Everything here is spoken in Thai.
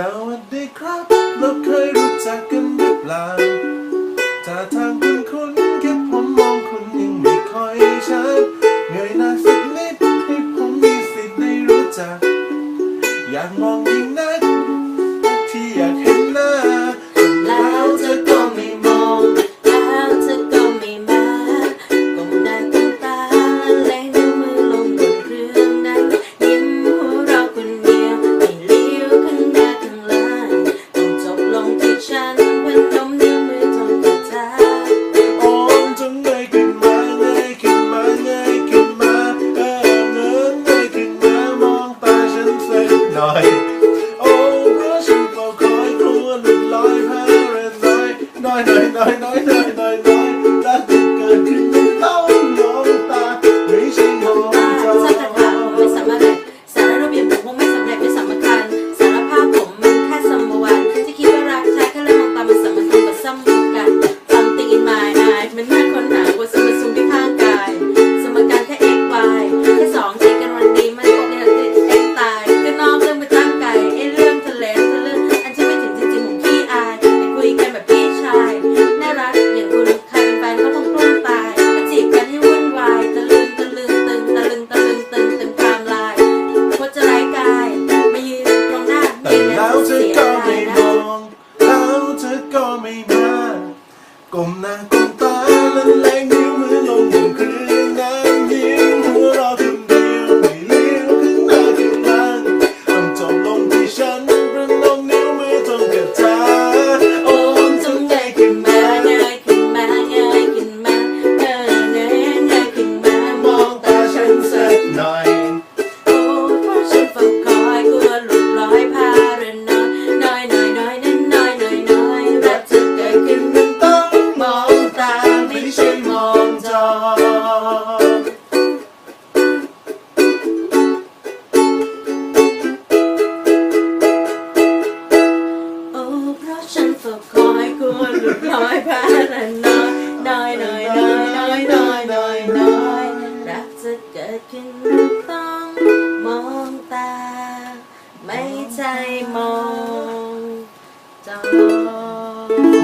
สวัสดีครับเราเคยรู้จักกันหรือเปล่าท่าทางคุณคุณแค่ผมมองคุณยังไม่ค่อยชัดเงยหน้าสักนิดให้ผมมีสิทธิ์ได้รู้จัก อยากมองยิ่ง 咁呢？ อยพาลันน้อยน้อยน้อยน้อยน้อยน้อยน้อยน้อยรักจะเกิดขึ้นต้องมองตา ไม่ใช่มองจ้อง